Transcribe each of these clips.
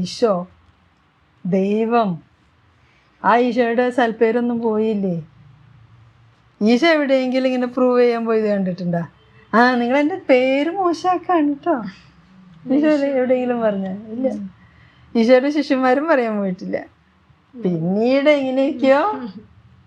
ഈശോ ദൈവം. ആ ഈശോയുടെ സൽപ്പേരൊന്നും പോയില്ലേ? ഈശോ എവിടെയെങ്കിലും ഇങ്ങനെ പ്രൂവ് ചെയ്യാൻ പോയത് കണ്ടിട്ടുണ്ടാ? ആ നിങ്ങൾ എന്റെ പേര് മോശമാക്കാണ് കേട്ടോ. ഈശോ എവിടെയെങ്കിലും പറഞ്ഞ? ഇല്ല. ഈശോയുടെ ശിഷ്യന്മാരും പറയാൻ പോയിട്ടില്ല. പിന്നീട് എങ്ങനെയൊക്കെയോ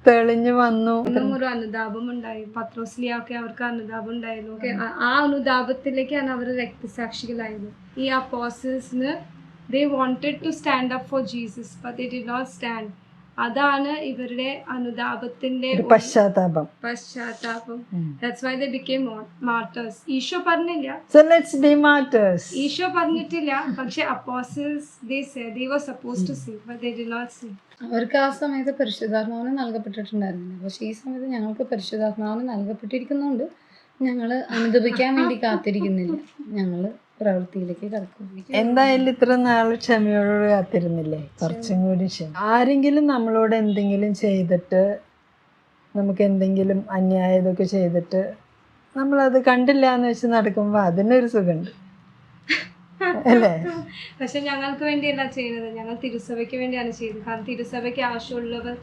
തെളിഞ്ഞു വന്നു. ഒരു അനുതാപം ഉണ്ടായി. പത്രോസ്ലിയൊക്കെ അവർക്ക് അനുതാപം ഉണ്ടായിരുന്നു. ആ- അനുതാപത്തിലേക്കാണ് അവർ രക്തസാക്ഷികളായത്. ഈ അപ്പോസിൽസിന് they wanted to stand up for Jesus but they did not stand അതാണ് ഇവരുടെ അനുതാപത്തിന്റെ പശ്ചാത്താപം. പശ്ചാത്താപം. That's why they became martyrs Eesho പറഞ്ഞില്ല. So let's be martyrs Eesho പറഞ്ഞിട്ടില്ല പക്ഷെ apostles they say they were supposed to see but they did not see അവർക്ക് ആ സമയത്ത് പരിശുദ്ധാത്മാവിന് നൽകപ്പെട്ടിട്ടുണ്ടായിരുന്നില്ല പക്ഷെ ഈ സമയത്ത് ഞങ്ങൾക്ക് പരിശുദ്ധാത്മാവിന് നൽകപ്പെട്ടിരിക്കുന്നതുകൊണ്ട് ഞങ്ങൾ അനുദപിക്കാൻ വേണ്ടി കാത്തിരിക്കുന്നില്ല. ഞങ്ങൾ പ്രവൃത്തിയിലേക്ക് കടക്കും. എന്തായാലും ഇത്ര നാൾ ക്ഷമയോട് കാത്തിരുന്നില്ലേ? കുറച്ചും കൂടി ക്ഷമ. ആരെങ്കിലും നമ്മളോട് എന്തെങ്കിലും ചെയ്തിട്ട് നമുക്ക് എന്തെങ്കിലും അന്യായതൊക്കെ ചെയ്തിട്ട് നമ്മളത് കണ്ടില്ല എന്ന് വെച്ച് നടക്കുമ്പോൾ അതിനൊരു സുഖമുണ്ട്. അല്ലേ? പക്ഷെ ഞങ്ങൾക്ക് വേണ്ടിയല്ല ചെയ്യുന്നത് ഞങ്ങൾ തിരുസഭയ്ക്ക് വേണ്ടിയാണ് ചെയ്യുന്നത് കാരണം തിരുസഭയ്ക്ക് ആവശ്യമുള്ളവർ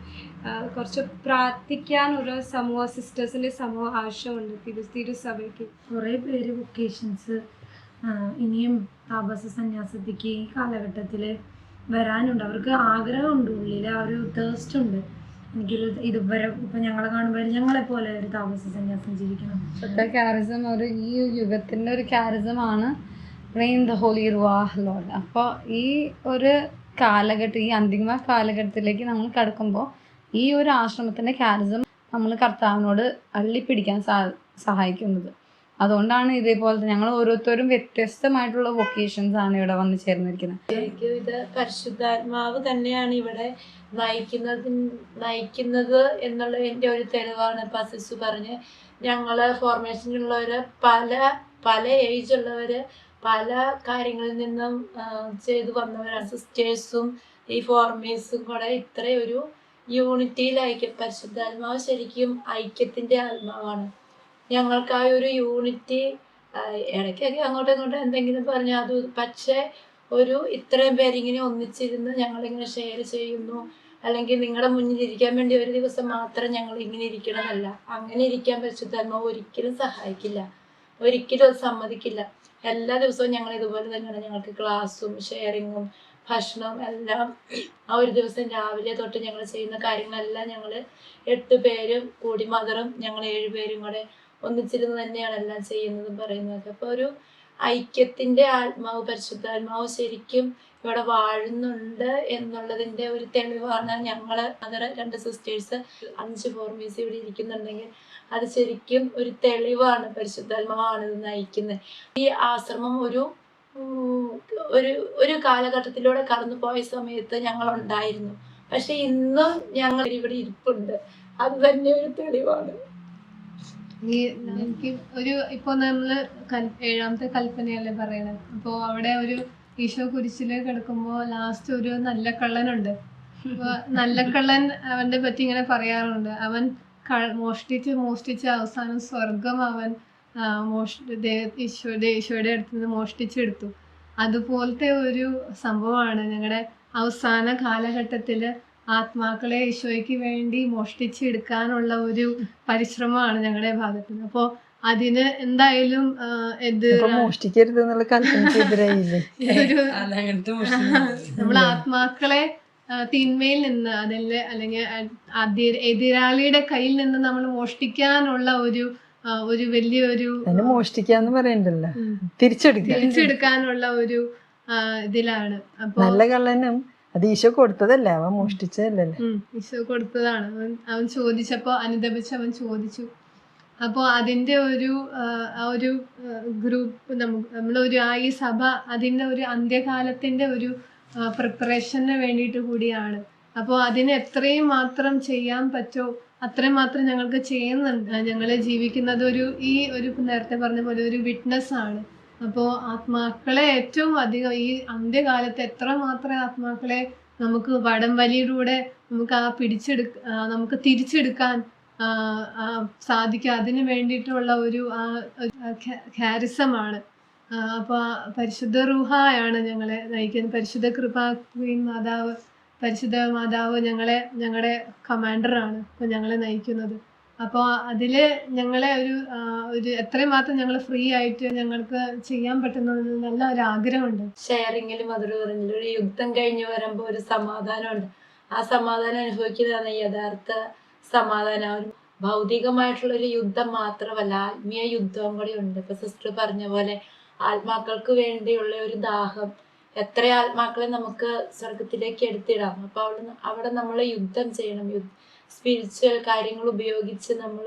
കുറച്ച് പ്രാർത്ഥിക്കാൻ ഒരു സമൂഹ സിസ്റ്റേഴ്സിന്റെ സമൂഹം ആവശ്യമുണ്ട് തിരു തിരുസഭയ്ക്ക്. കുറേ പേര് വൊക്കേഷൻസ് ഇനിയും താപസ സന്യാസത്തിക്ക് ഈ കാലഘട്ടത്തിൽ വരാനുണ്ട്. അവർക്ക് ആഗ്രഹമുണ്ട്. ഉള്ളിൽ ആ ഒരു തേഴ്സ്റ്റ് ഉണ്ട്. എനിക്കൊരു ഇതുവരെ ഇപ്പം ഞങ്ങളെ കാണുമ്പോൾ ഞങ്ങളെ പോലെ ഒരു താമസ സന്യാസം ജീവിക്കണം. ക്യാരിസം ഒരു ഈ യുഗത്തിന്റെ ഒരു ക്യാരിസമാണ് റെയിൻ ദ ഹോളി റുവാഹ് അപ്പോൾ ഈ ഒരു കാലഘട്ടം ഈ അന്തിമ കാലഘട്ടത്തിലേക്ക് നമ്മൾ കടക്കുമ്പോൾ ഈ ഒരു ആശ്രമത്തിന്റെ ക്യാരിസം നമ്മൾ കർത്താവിനോട് അള്ളിപ്പിടിക്കാൻ സഹായിക്കുന്നത്. അതുകൊണ്ടാണ് ഇതേപോലത്തെ ഞങ്ങൾ ഓരോരുത്തരും വ്യത്യസ്തമായിട്ടുള്ള വൊക്കേഷൻസ് ആണ് ഇവിടെ വന്ന് ചേർന്നിരിക്കുന്നത്. എനിക്ക് ഇത് പരിശുദ്ധാത്മാവ് തന്നെയാണ് ഇവിടെ നയിക്കുന്നത് നയിക്കുന്നത് എന്നുള്ള എന്റെ ഒരു തെളിവാണ് ഇപ്പം സിസു പറഞ്ഞ്. ഞങ്ങൾ ഫോർമേഷനിലുള്ളവർ പല പല ഏജ് ഉള്ളവർ പല കാര്യങ്ങളിൽ നിന്നും ചെയ്തു വന്നവരാണ്. സിസ്റ്റേഴ്സും ഈ ഫോർമേഴ്സും കൂടെ ഇത്രയൊരു യൂണിറ്റിയിൽ ഐക്യ പരിശുദ്ധാത്മാവ് ശരിക്കും ഐക്യത്തിന്റെ ആത്മാവാണ്. ഞങ്ങൾക്ക് ആ ഒരു യൂണിറ്റി ഇടയ്ക്കൊക്കെ അങ്ങോട്ടും ഇങ്ങോട്ടും എന്തെങ്കിലും പറഞ്ഞാൽ അത് പക്ഷേ ഒരു ഇത്രയും പേരിങ്ങനെ ഒന്നിച്ചിരുന്ന് ഞങ്ങളിങ്ങനെ ഷെയർ ചെയ്യുന്നു. അല്ലെങ്കിൽ നിങ്ങളുടെ മുന്നിൽ ഇരിക്കാൻ വേണ്ടി ഒരു ദിവസം മാത്രം ഞങ്ങൾ ഇങ്ങനെ ഇരിക്കണമെന്നല്ല. അങ്ങനെ ഇരിക്കാൻ പരിശുദ്ധാത്മാവ് ഒരിക്കലും സഹായിക്കില്ല. ഒരിക്കലും അത് സമ്മതിക്കില്ല. എല്ലാ ദിവസവും ഞങ്ങൾ ഇതുപോലെ തന്നെയാണ്. ഞങ്ങൾക്ക് ക്ലാസ്സും ഷെയറിങ്ങും ഭക്ഷണവും എല്ലാം ആ ഒരു ദിവസം രാവിലെ തൊട്ട് ഞങ്ങൾ ചെയ്യുന്ന കാര്യങ്ങളെല്ലാം ഞങ്ങൾ എട്ട് പേരും കൂടി മദറും ഞങ്ങൾ ഏഴ് പേരും കൂടെ ഒന്നിച്ചിരുന്ന് തന്നെയാണ് എല്ലാം ചെയ്യുന്നതും പറയുന്നതൊക്കെ അപ്പോൾ ഒരു ഐക്യത്തിന്റെ ആത്മാവ് പരിശുദ്ധാത്മാവ് ശരിക്കും ഇവിടെ വാഴുന്നുണ്ട് എന്നുള്ളതിന്റെ ഒരു തെളിവാണ് ഞങ്ങൾ അതർ രണ്ട് സിസ്റ്റേഴ്സ് അഞ്ച് ഫോർമീസ് ഇവിടെ ഇരിക്കുന്നുണ്ടെങ്കിൽ അത് ശരിക്കും ഒരു തെളിവാണ് പരിശുദ്ധാത്മാവാണ് ഇത് നയിക്കുന്നത്. ഈ ആശ്രമം ഒരു ഒരു ഒരു കാലഘട്ടത്തിലൂടെ കടന്നു പോയ സമയത്ത് ഞങ്ങൾ ഉണ്ടായിരുന്നു പക്ഷെ ഇന്നും ഞങ്ങൾ ഇവിടെ ഇരിപ്പുണ്ട്. അത് തന്നെ ഒരു തെളിവാണ്. ഈ എനിക്ക് ഒരു ഇപ്പൊ നമ്മൾ ഏഴാമത്തെ കൽപ്പനയല്ലേ പറയണത്. അപ്പൊ അവിടെ ഒരു ഈശോ കുരിശിൽ കിടക്കുമ്പോ ലാസ്റ്റ് ഒരു നല്ല കള്ളനുണ്ട്. അപ്പൊ നല്ല കള്ളൻ അവന്റെ പറ്റി ഇങ്ങനെ പറയാറുണ്ട്. അവൻ മോഷ്ടിച്ച് മോഷ്ടിച്ച് അവസാനം സ്വർഗം അവൻ മോഷ് ഈശോയുടെ ഈശോയുടെ അടുത്ത് നിന്ന് മോഷ്ടിച്ചെടുത്തു. അതുപോലത്തെ ഒരു സംഭവമാണ് ഞങ്ങളുടെ അവസാന കാലഘട്ടത്തിൽ ആത്മാക്കളെ ഈശോയ്ക്ക് വേണ്ടി മോഷ്ടിച്ചെടുക്കാനുള്ള ഒരു പരിശ്രമമാണ് ഞങ്ങളുടെ ഭാഗത്ത് നിന്ന് അപ്പോൾ അതിന് എന്തായാലും എന്ത് മോഷ്ടിക്കരുത് എന്നുള്ള നമ്മൾ ആത്മാക്കളെ തിന്മയിൽ നിന്ന് അതല്ലേ അല്ലെങ്കിൽ എതിരാളിയുടെ കയ്യിൽ നിന്ന് നമ്മൾ മോഷ്ടിക്കാനുള്ള ഒരു ഒരു വലിയൊരു മോഷ്ടിക്കാന്ന് പറയണ്ടല്ലോ. തിരിച്ചെടുക്കാനുള്ള ഒരു ഇതിലാണ്. അപ്പൊ നല്ല കള്ളനും അത് ഈശോ കൊടുത്തതല്ലേ? അവൻ മോഷ്ടിച്ചതല്ലേ? ഈശോ കൊടുത്തതാണ്. അവൻ അവൻ ചോദിച്ചപ്പോൾ അനുദപിച്ച് അവൻ ചോദിച്ചു. അപ്പോൾ അതിന്റെ ഒരു ആ, ഒരു ഗ്രൂപ്പ് നമുക്ക് നമ്മളൊരു ആ ഈ സഭ അതിന്റെ ഒരു അന്ത്യകാലത്തിന്റെ ഒരു പ്രിപ്പറേഷന് വേണ്ടിയിട്ട് കൂടിയാണ്. അപ്പോൾ അതിന് എത്രയും മാത്രം ചെയ്യാൻ പറ്റോ അത്രയും മാത്രം ഞങ്ങൾക്ക് ചെയ്യുന്നുണ്ട്. ഞങ്ങൾ ജീവിക്കുന്നത് ഒരു ഈ ഒരു നേരത്തെ പറഞ്ഞ പോലെ ഒരു വിറ്റ്നസ് ആണ്. അപ്പോൾ ആത്മാക്കളെ ഏറ്റവും അധികം ഈ അന്ത്യകാലത്ത് എത്ര മാത്രം ആത്മാക്കളെ നമുക്ക് വടം വലിയിലൂടെ നമുക്ക് ആ പിടിച്ചെടുക്ക നമുക്ക് തിരിച്ചെടുക്കാൻ സാധിക്കുക അതിന് വേണ്ടിയിട്ടുള്ള ഒരു ആ, അപ്പൊ ആ പരിശുദ്ധ റുഹായാണ് ഞങ്ങളെ നയിക്കുന്നത്. പരിശുദ്ധ കൃപ ക്വീൻ മാതാവ് പരിശുദ്ധ മാതാവ് ഞങ്ങളെ ഞങ്ങളുടെ കമാൻഡറാണ് ഇപ്പൊ ഞങ്ങളെ നയിക്കുന്നത്. അപ്പോൾ അതിൽ ഞങ്ങളെ ഒരു ഒരു എത്രയും മാത്രം ഞങ്ങൾ ഫ്രീ ആയിട്ട് ഞങ്ങൾക്ക് ചെയ്യാൻ പറ്റുന്ന നല്ല ഒരു ആഗ്രഹമുണ്ട് ഷെയറിങ്ങിലും മധുര പറഞ്ഞില്ല ഒരു യുദ്ധം കഴിഞ്ഞ് വരുമ്പോൾ ഒരു സമാധാനമുണ്ട്. ആ സമാധാനം അനുഭവിക്കുന്നതാണ് യഥാർത്ഥ സമാധാനം. ഒരു ഭൗതികമായിട്ടുള്ള ഒരു യുദ്ധം മാത്രമല്ല ആത്മീയ യുദ്ധവും കൂടി ഉണ്ട്. ഇപ്പൊ സിസ്റ്റർ പറഞ്ഞ പോലെ ആത്മാക്കൾക്ക് വേണ്ടിയുള്ള ഒരു ദാഹം. എത്ര ആത്മാക്കളെ നമുക്ക് സ്വർഗത്തിലേക്ക് എടുത്തിടാം. അപ്പൊ അവിടെ അവിടെ നമ്മൾ യുദ്ധം ചെയ്യണം. സ്പിരിച്വൽ കാര്യങ്ങൾ ഉപയോഗിച്ച് നമ്മൾ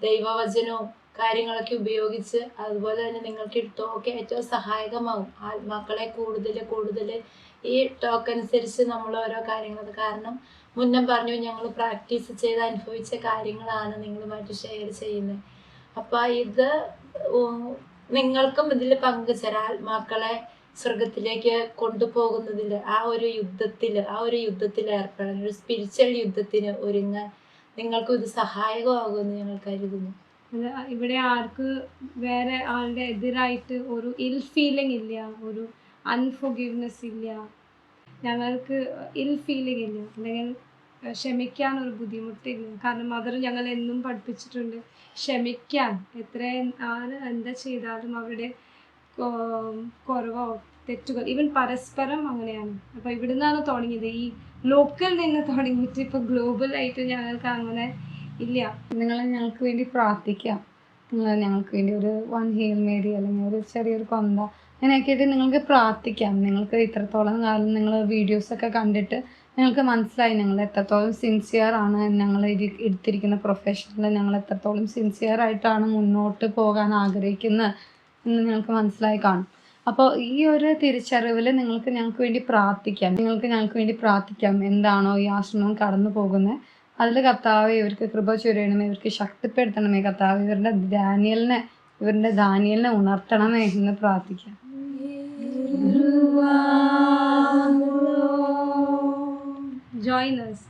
ദൈവവചനവും കാര്യങ്ങളൊക്കെ ഉപയോഗിച്ച് അതുപോലെ തന്നെ നിങ്ങൾക്ക് ഈ ടോക്ക് ഏറ്റവും സഹായകമാകും ആത്മാക്കളെ കൂടുതൽ കൂടുതൽ ഈ ടോക്ക് അനുസരിച്ച് നമ്മൾ ഓരോ കാര്യങ്ങൾ. കാരണം മുന്നേ പറഞ്ഞു ഞങ്ങൾ പ്രാക്ടീസ് ചെയ്ത് അനുഭവിച്ച കാര്യങ്ങളാണ് നിങ്ങളുമായിട്ട് ഷെയർ ചെയ്യുന്നത്. അപ്പം ഇത് നിങ്ങൾക്കും ഇതിൽ പങ്കുചേരാം. ആത്മാക്കളെ സ്വർഗത്തിലേക്ക് കൊണ്ടുപോകുന്നതിൽ ആ ഒരു യുദ്ധത്തിൽ ആ ഒരു യുദ്ധത്തിൽ ഏർപ്പെടാൻ ഒരു സ്പിരിച്വൽ യുദ്ധത്തിന് ഒരുങ്ങാൻ നിങ്ങൾക്കും ഇത് സഹായകമാകുമെന്ന് ഞങ്ങൾ കരുതുന്നു. ഇവിടെ ആർക്ക് വേറെ ആളുടെ എതിരായിട്ട് ഒരു ഇൽ ഫീലിംഗ് ഇല്ല ഒരു അൺഫോർഗിവ്നെസ് ഇല്ല. ഞങ്ങൾക്ക് ഇൽ ഫീലിംഗ് ഇല്ല. അല്ലെങ്കിൽ ക്ഷമിക്കാൻ ഒരു ബുദ്ധിമുട്ടില്ല. കാരണം മദർ ഞങ്ങൾ എന്നും പഠിപ്പിച്ചിട്ടുണ്ട് ക്ഷമിക്കാൻ. എത്ര ആര് എന്താ ചെയ്താലും അവരുടെ കുറവോ തെറ്റുകൾ? ഈവൻ പരസ്പരം അങ്ങനെയാണ്. അപ്പോൾ ഇവിടുന്നാണ് തുടങ്ങിയത്. ഈ ലോക്കൽ നിന്ന് തുടങ്ങിയിട്ട് ഇപ്പോൾ ഗ്ലോബലായിട്ട് ഞങ്ങൾക്ക് അങ്ങനെ ഇല്ല. നിങ്ങൾ ഞങ്ങൾക്ക് വേണ്ടി പ്രാർത്ഥിക്കാം. നിങ്ങൾ ഞങ്ങൾക്ക് വേണ്ടി ഒരു വൺ ഹീൽ മേരി അല്ലെങ്കിൽ ഒരു ചെറിയൊരു കൊന്ത അങ്ങനെയൊക്കെ ആയിട്ട് നിങ്ങൾക്ക് പ്രാർത്ഥിക്കാം. നിങ്ങൾക്ക് ഇത്രത്തോളം കാലം നിങ്ങൾ വീഡിയോസൊക്കെ കണ്ടിട്ട് നിങ്ങൾക്ക് മനസ്സിലായി ഞങ്ങൾ എത്രത്തോളം സിൻസിയർ ആണ് ഞങ്ങൾ എടുത്തിരിക്കുന്ന പ്രൊഫഷനിൽ ഞങ്ങൾ എത്രത്തോളം സിൻസിയർ ആയിട്ടാണ് മുന്നോട്ട് പോകാൻ ആഗ്രഹിക്കുന്നത്. എന്ന് നിങ്ങൾക്ക് മനസ്സിലായി കാണും. അപ്പോൾ ഈ ഒരു തിരിച്ചറിവിൽ നിങ്ങൾക്ക് ഞങ്ങൾക്ക് വേണ്ടി പ്രാർത്ഥിക്കാം. നിങ്ങൾക്ക് ഞങ്ങൾക്ക് വേണ്ടി പ്രാർത്ഥിക്കാം. എന്താണോ ഈ ആശ്രമം കടന്നു പോകുന്നത്. അതിൽ കർത്താവ് ഇവർക്ക് കൃപ ചൊരിയണമേ ഇവർക്ക് ശക്തിപ്പെടുത്തണമേ. കർത്താവ് ഇവരുടെ ദാനിയലിനെ ഇവരുടെ ദാനിയലിനെ ഉണർത്തണമേ എന്ന് പ്രാർത്ഥിക്കാം. Join us.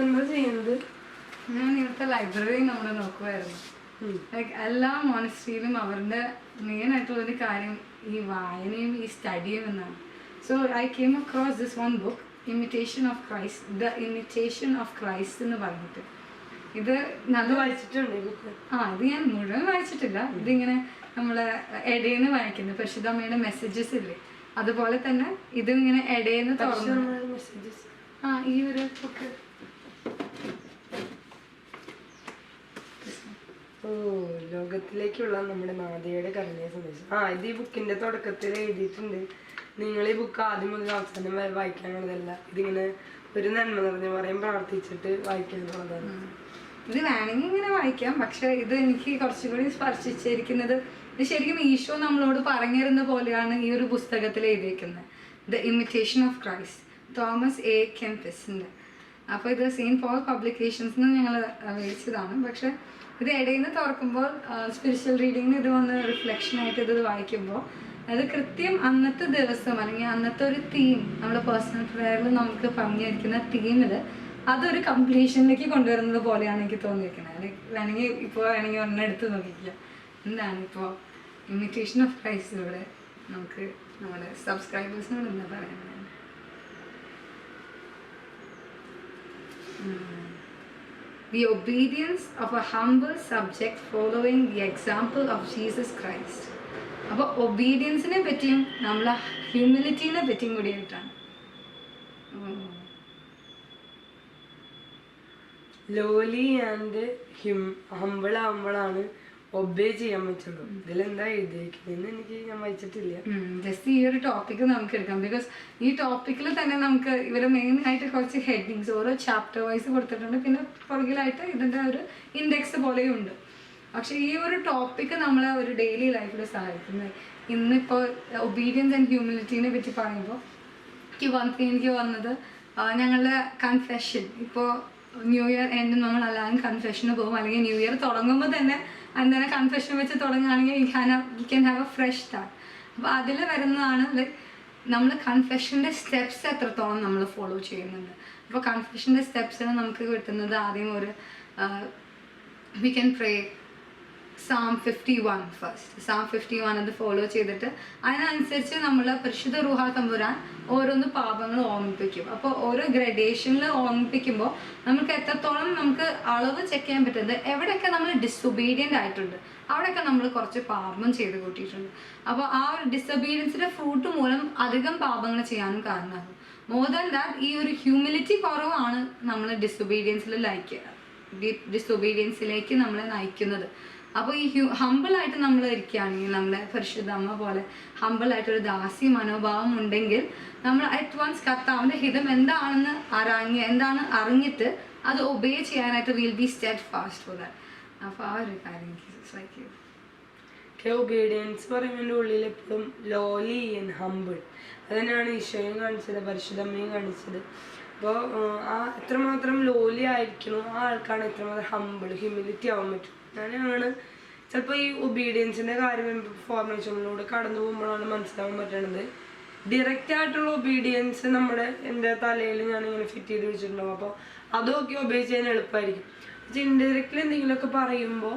എന്താ ചെയ്യുന്നത് ഞാൻ ഇവിടുത്തെ ലൈബ്രറി നമ്മൾ നോക്കുമായിരുന്നു ലൈക്ക് എല്ലാ മോണസ്ട്രിയിലും അവരുടെ മെയിൻ ആയിട്ടുള്ള ഒരു കാര്യം ഈ വായനയും ഈ സ്റ്റഡിയും എന്നാണ്. So I came across this one book imitation of Christ the imitation of Christ എന്ന് പറഞ്ഞിട്ട്. ഇത് നല്ല വായിച്ചിട്ടുണ്ട് ആ ഇത് ഞാൻ മുഴുവൻ വായിച്ചിട്ടില്ല. ഇതിങ്ങനെ നമ്മളെ ഇടയിൽ നിന്ന് വായിക്കുന്നത് പരിശുദ്ധമ്മയുടെ മെസ്സേജസ് ഇല്ലേ? അതുപോലെ തന്നെ ഇതും ഇങ്ങനെ ഇടയിൽ നിന്ന് തുറന്നു. ആ ഈ ഒരു ബുക്ക് ഓ ലോകത്തിലേക്കുള്ള നമ്മുടെ മാതയുടെ കരുണയ സന്ദേശം. ആ ഇത് ഈ ബുക്കിന്റെ തുടക്കത്തിൽ എഴുതിയിട്ടുണ്ട്. നിങ്ങൾ ഈ ബുക്ക് ആദ്യം മുതൽ അവസാനം വരെ വായിക്കാനുള്ളതല്ല. ഇതിങ്ങനെ ഒരു നന്മ നിറഞ്ഞ പറയും പ്രാർത്ഥിച്ചിട്ട് വായിക്കാനുള്ളതാണ്. ഇത് വേണമെങ്കിൽ ഇങ്ങനെ വായിക്കാം. പക്ഷെ ഇത് എനിക്ക് കുറച്ചുകൂടി സ്പർശിച്ചിരിക്കുന്നത് ഇത് ശരിക്കും ഈശോ നമ്മളോട് പറഞ്ഞിരുന്ന പോലെയാണ് ഈ ഒരു പുസ്തകത്തിൽ എഴുതിയിരിക്കുന്നത്. The imitation of Christ Thomas A. കെംപിസിന്റെ അപ്പോൾ ഇത് സെയിന്റ് ഫോർ പബ്ലിക്കേഷൻസ് ഞങ്ങൾ മേടിച്ചതാണ്. പക്ഷെ ഇത് ഇടയിൽ നിന്ന് തുറക്കുമ്പോൾ സ്പിരിച്വൽ റീഡിങ്ങിന് ഇത് വന്ന് റിഫ്ലക്ഷൻ ആയിട്ട് ഇത് വായിക്കുമ്പോൾ അത് കൃത്യം അന്നത്തെ ദിവസം അല്ലെങ്കിൽ അന്നത്തെ ഒരു തീം നമ്മുടെ പേഴ്സണൽ പ്രയറിൽ നമുക്ക് പറഞ്ഞിരിക്കുന്ന തീമിൽ അതൊരു കംപ്ലീഷനിലേക്ക് കൊണ്ടുവരുന്നത് പോലെയാണ് എനിക്ക് തോന്നിയിരിക്കുന്നത്. ലൈക്ക് വേണമെങ്കിൽ ഇപ്പോൾ വേണമെങ്കിൽ ഒരെണ്ണം എടുത്ത് നോക്കിക്കുക എന്താണ് ഇപ്പോൾ ഇമിറ്റേഷൻ ഓഫ് ക്രൈസ്റ്റിലൂടെ നമുക്ക് നമ്മുടെ സബ്സ്ക്രൈബേഴ്സിനോട് എന്താ പറയുന്നത് The obedience of a humble subject following the example of Jesus Christ. അപ്പോൾ ഒബീഡിയൻസിനെ പറ്റിയും നമ്മളെ ഹ്യൂമിലിറ്റീനെ പറ്റിയും കൂടി ആയിട്ടാണ് ലോലി ആൻഡ് ഹിം ഹമ്പിൾ ആകുമ്പോഴാണ് ഒബേ ചെയ്യാൻ പറ്റുള്ളൂ. ഇതിലെന്താ എഴുതിയിരിക്കുന്നതെന്ന് എനിക്ക് ഞാൻ വായിച്ചിട്ടില്ല. ജസ്റ്റ് ഈ ഒരു ടോപ്പിക്ക് നമുക്ക് എടുക്കാം. ബിക്കോസ് ഈ ടോപ്പിക്കിൽ തന്നെ നമുക്ക് ഇവർ മെയിൻ ആയിട്ട് കുറച്ച് ഹെഡിങ്സ് ഓരോ ചാപ്റ്റർ വൈസ് കൊടുത്തിട്ടുണ്ട്. പിന്നെ പുറകിലായിട്ട് ഇതിന്റെ ഒരു ഇൻഡെക്സ് പോലെയും ഉണ്ട് പക്ഷെ ഈ ഒരു ടോപ്പിക്ക് നമ്മളെ ഒരു ഡെയിലി ലൈഫിൽ സഹായിക്കുന്നത് ഇന്നിപ്പോൾ ഒബീഡിയൻസ് ആൻഡ് ഹ്യൂമിലിറ്റീനെ പറ്റി പറയുമ്പോൾ എനിക്ക് വൺ എനിക്ക് വന്നത് ഞങ്ങളുടെ കൺഫെഷൻ ഇപ്പോൾ ന്യൂ ഇയർ എൻഡ് നമ്മൾ എല്ലാവരും കൺഫെഷന് പോകും. അല്ലെങ്കിൽ ന്യൂ ഇയർ തുടങ്ങുമ്പോൾ തന്നെ എന്താണ് കൺഫെഷൻ വെച്ച് തുടങ്ങുകയാണെങ്കിൽ you can you can have a fresh start അപ്പോൾ അതിൽ വരുന്നതാണ് ലൈക്ക് നമ്മൾ കൺഫെഷന്റെ സ്റ്റെപ്സ് എത്രത്തോളം നമ്മൾ ഫോളോ ചെയ്യുന്നുണ്ട്. അപ്പോൾ കൺഫെഷന്റെ സ്റ്റെപ്സിന് നമുക്ക് കിട്ടുന്നത് ആദ്യം ഒരു we can pray psalm fifty one first psalm fifty one അത് ഫോളോ ചെയ്തിട്ട് അതിനനുസരിച്ച് നമ്മൾ പരിശുദ്ധ റുഹ തമ്പുരാൻ ഓരോന്ന് പാപങ്ങൾ ഓർമ്മിപ്പിക്കും. അപ്പോൾ ഓരോ ഗ്രഡേഷനിൽ ഓർമ്മിപ്പിക്കുമ്പോൾ നമുക്ക് എത്രത്തോളം നമുക്ക് അളവ് ചെക്ക് ചെയ്യാൻ പറ്റുന്നത് എവിടെയൊക്കെ നമ്മൾ ഡിസൊബീഡിയന്റ് ആയിട്ടുണ്ട് അവിടെയൊക്കെ നമ്മൾ കുറച്ച് പാപം ചെയ്ത് കൂട്ടിയിട്ടുണ്ട്. അപ്പോൾ ആ ഒരു ഡിസൊബീഡിയൻസിന്റെ ഫ്രൂട്ട് മൂലം അധികം പാപങ്ങൾ ചെയ്യാനും കാരണമാകും. മോർ ദാൻ ദാറ്റ് ഈ ഒരു ഹ്യൂമിലിറ്റി കുറവാണ് നമ്മൾ ഡിസൊബീഡിയൻസിൽ ലൈക്ക് ഡിസൊബീഡിയൻസിലേക്ക് നമ്മളെ നയിക്കുന്നത്. അപ്പോൾ ഈ ഹ്യൂ ഹമ്പിളായിട്ട് നമ്മൾ ഇരിക്കുകയാണെങ്കിൽ നമ്മളെ പരിശുദ്ധ അമ്മ പോലെ ഹമ്പിളായിട്ടൊരു ദാസി മനോഭാവം ഉണ്ടെങ്കിൽ നമ്മൾ അറ്റ് വൺസ് കർത്താവിന്റെ ഹിതം എന്താണെന്ന് അറിഞ്ഞ് എന്താണ് അറിഞ്ഞിട്ട് അത് ഒബേ ചെയ്യാനായിട്ട് will be steadfast for that അപ്പോൾ ആ ഒരു കാര്യം ഒബീഡിയൻസ് പറയുന്നതിന്റെ ഉള്ളിൽ എപ്പോഴും ലോലി ആൻഡ് ഹമ്പിൾ അതിനാണ് ഈശോയും കാണിച്ചത് പരിശുദ്ധമ്മയും കാണിച്ചത്. അപ്പോൾ ആ എത്രമാത്രം ലോലി ആയിരിക്കണോ ആ ആൾക്കാണ് എത്രമാത്രം ഹമ്പിൾ ഹ്യൂമിലിറ്റി ആവാൻ പറ്റും. അങ്ങനെയാണ് ചിലപ്പോൾ ഈ ഒബീഡിയൻസിന്റെ കാര്യം ഫോർമേഷനിലൂടെ കടന്നു പോകുമ്പോഴാണ് മനസ്സിലാവാൻ പറ്റണത്. ഡയറക്റ്റ് ആയിട്ടുള്ള ഒബീഡിയൻസ് നമ്മുടെ എന്റെ തലയിൽ ഞാൻ ഇങ്ങനെ ഫിറ്റ് ചെയ്ത് വെച്ചിട്ടുണ്ടാവും. അപ്പോൾ അതൊക്കെ ഒബേ ചെയ്യാൻ എളുപ്പമായിരിക്കും പക്ഷെ ഇൻഡയറക്റ്റ്ലി എന്തെങ്കിലുമൊക്കെ പറയുമ്പോൾ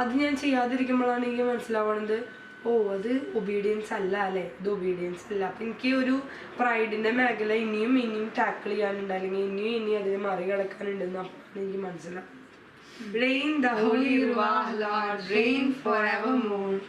അത് ഞാൻ ചെയ്യാതിരിക്കുമ്പോഴാണ് എനിക്ക് മനസ്സിലാവണത് ഓ അത് ഒബീഡിയൻസ് അല്ല അല്ലേ? ഇത് ഒബീഡിയൻസ് അല്ല. അപ്പം എനിക്ക് ഒരു പ്രൈഡിന്റെ മേഖല ഇനിയും ഇനിയും ടാക്കിൾ ചെയ്യാനുണ്ട്. അല്ലെങ്കിൽ ഇനിയും ഇനിയും അതിനെ മറികടക്കാനുണ്ടെന്ന് അപ്പോഴാണ് എനിക്ക് മനസ്സിലാവുന്നത്. Rain the Holy Ruah, Lord, reign forevermore.